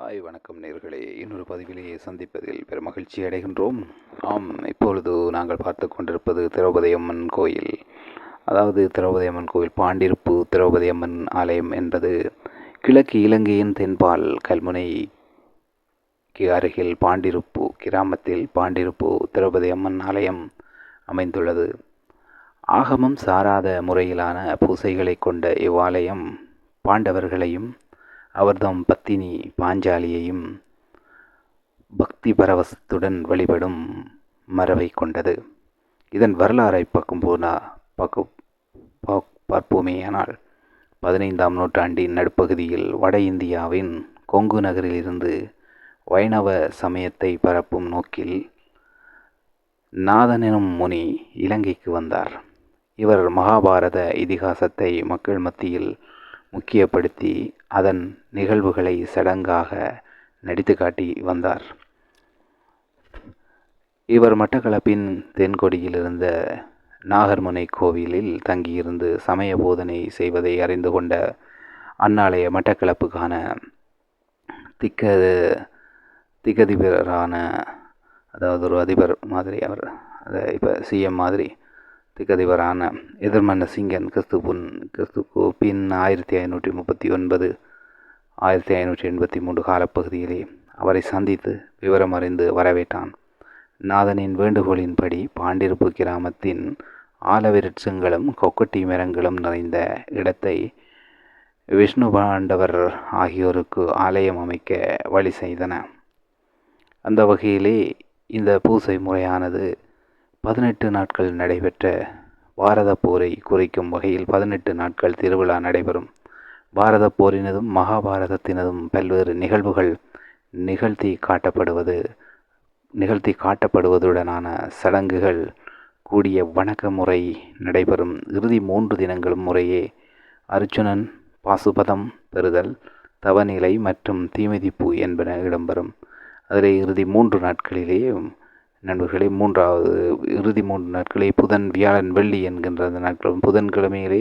Hi வணக்கம் நேர்களே. இன்னொரு பதிவிலேயே சந்திப்பதில் பெரும் மகிழ்ச்சி அடைகின்றோம். ஆம் இப்பொழுது நாங்கள் பார்த்து கொண்டிருப்பது திரௌபதியம்மன் கோயில். அதாவது திரௌபதியம்மன் கோயில் பாண்டிருப்பு திரௌபதி அம்மன் ஆலயம் என்பது கிழக்கு இலங்கையின் தென்பால் கல்முனைக்கு அருகில் பாண்டிருப்பு கிராமத்தில் பாண்டிருப்பு திரௌபதி அம்மன் ஆலயம் அமைந்துள்ளது. ஆகமம் சாராத முறையிலான பூசைகளை கொண்ட இவ்வாலயம் பாண்டவர்களையும் அவர்தம் பத்தினி பாஞ்சாலியையும் பக்தி பரவசத்துடன் வழிபடும் மரபை கொண்டது. இதன் வரலாறை பார்க்கும் போனா பார்க்க பார்ப்போமேயானால் பதினைந்தாம் நூற்றாண்டின் நடுப்பகுதியில் வட இந்தியாவின் கொங்கு நகரிலிருந்து வைணவ சமயத்தை பரப்பும் நோக்கில் நாதனெனும் முனி இலங்கைக்கு வந்தார். இவர் மகாபாரத இதிகாசத்தை மக்கள் மத்தியில் முக்கியப்படுத்தி அதன் நிகழ்வுகளை சடங்காக நடித்து காட்டி வந்தார். இவர் மட்டக்களப்பின் தென்கொடியில் இருந்த நாகர்முனை கோவிலில் தங்கியிருந்து சமய போதனை செய்வதை அறிந்து கொண்ட அந்நாளைய மட்டக்களப்புக்கான திக்க திகதிபரான அதாவது ஒரு அதிபர் மாதிரி அவர் அதை இப்போ சிஎம் மாதிரி திகதிபரான எதிர்மன்ன சிங்கன் கிறிஸ்து புன் கிறிஸ்துக்கு பின் ஆயிரத்தி ஐநூற்றி முப்பத்தி ஒன்பது ஆயிரத்தி ஐநூற்றி எண்பத்தி மூன்று காலப்பகுதியிலே அவரை சந்தித்து விவரம் அறிந்து வரவேற்றான். நாதனின் வேண்டுகோளின்படி பாண்டிருப்பு கிராமத்தின் ஆலவிருட்சங்களும் கொக்கட்டி மரங்களும் நிறைந்த இடத்தை விஷ்ணு பாண்டவர் ஆகியோருக்கு ஆலயம் அமைக்க வழி செய்தன. அந்த வகையிலே இந்த பூசை முறையானது பதினெட்டு நாட்கள் நடைபெற்ற பாரத போரை குறிக்கும் வகையில் பதினெட்டு நாட்கள் திருவிழா நடைபெறும். பாரத போரினதும் மகாபாரதத்தினதும் பல்வேறு நிகழ்வுகள் நிகழ்த்தி காட்டப்படுவது நிகழ்த்தி காட்டப்படுவதுடனான சடங்குகள் கூடிய வணக்க முறை நடைபெறும். இறுதி மூன்று தினங்களும் முறையே அர்ஜுனன் பாசுபதம் பெறுதல் தவநிலை மற்றும் தீமிதிப்பு என்பன இடம்பெறும். அதில் இறுதி மூன்று நாட்களிலேயே நண்பர்களே மூன்றாவது இறுதி மூன்று நாட்களே புதன் வியாழன் வெள்ளி என்கின்ற அந்த நாட்களும் புதன்கிழமையிலே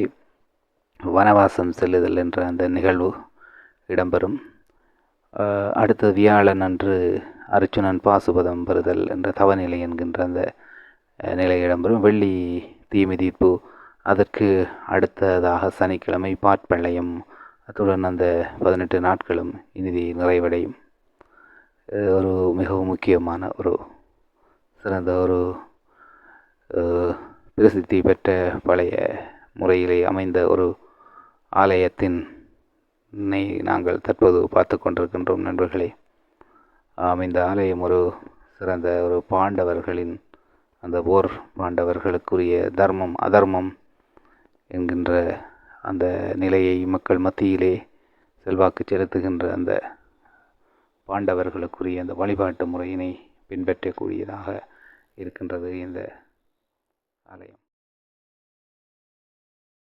வனவாசம் செல்லுதல் என்ற அந்த நிகழ்வு இடம்பெறும். அடுத்த வியாழன் அன்று அர்ச்சுனன் பாசுபதம் பெறுதல் என்ற தவநிலை என்கின்ற அந்த நிலை இடம்பெறும். வெள்ளி தீமிதிப்பு அதற்கு அடுத்ததாக சனிக்கிழமை பாட்பள்ளையம் அத்துடன் அந்த பதினெட்டு நாட்களும் இனிதி நிறைவடையும். ஒரு மிகவும் முக்கியமான ஒரு சிறந்த ஒரு பிரசித்தி பெற்ற பழைய முறையிலே அமைந்த ஒரு ஆலயத்தின் நாங்கள் தற்போது பார்த்து கொண்டிருக்கின்றோம் நண்பர்களே. அமைந்த ஆலயம் ஒரு சிறந்த ஒரு பாண்டவர்களின் அந்த போர் பாண்டவர்களுக்குரிய தர்மம் அதர்மம் என்கின்ற அந்த நிலையை மக்கள் மத்தியிலே செல்வாக்கு செலுத்துகின்ற அந்த பாண்டவர்களுக்குரிய அந்த வழிபாட்டு முறையினை பின்பற்றக்கூடியதாக இருக்கின்றது இந்த ஆலயம்.